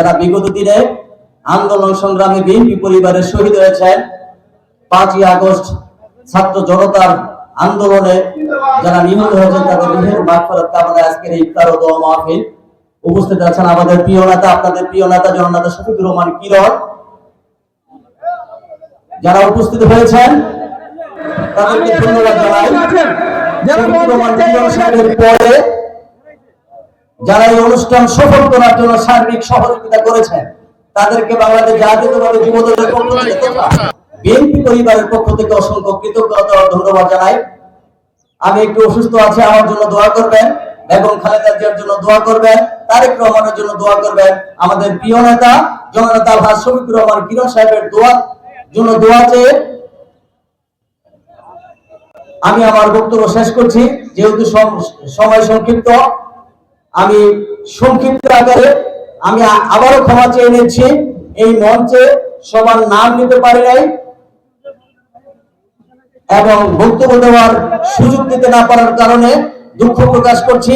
যারা বিগত দিনে আন্দোলন সংগ্রামে বিএনপি পরিবারের শহীদ হয়েছেন, পাঁচই আগস্ট ছাত্র জনতার আন্দোলনে যারা নিহত হয়েছেন, তাদের রুহের মাগফিরাত কামনায় আজকের ইফতার ও দোয়া মাহফিল উপস্থিত আছেন আমাদের প্রিয় নেতা, আপনাদের প্রিয় নেতা জননেতা শফিকুর রহমান কিরণ। যারা উপস্থিত হয়েছেন, তাদেরকে ধন্যবাদ জানাই। শফিকুর রহমান কিরণ সাহেবের পরে যারা এই অনুষ্ঠান সফল করার জন্য সার্বিক সহযোগিতা করেছেন, তাদেরকে বাংলাদেশ জাতীয়তাবাদী যুব দলের পক্ষ থেকে বিএনপি পরিবারের পক্ষ থেকে অসংখ্য কৃতজ্ঞতা ধন্যবাদ জানাই। আমি একটু অসুস্থ আছি, আমার জন্য দোয়া করবেন। বেগম খালেদা জিয়ার জন্য দোয়া করবেন। তারেক রহমানের জন্য দোয়া করবেন। আমাদের প্রিয় নেতা, জননেতা আলহাজ শফিকুর রহমান কিরণ সাহেবের দোয়া, জন্য দোয়া চেয়ে আমি আমার বক্তব্য শেষ করছি। যেহেতু সম- সময় সংক্ষিপ্ত আমি সংক্ষিপ্ত আকারে আমি আবারও ক্ষমা চেয়ে নিচ্ছি। এই মঞ্চে সবার নাম নিতে পারি নাই এবং বক্তব্য দেওয়ার সুযোগ দিতে না পারার কারণে দুঃখ প্রকাশ করছি।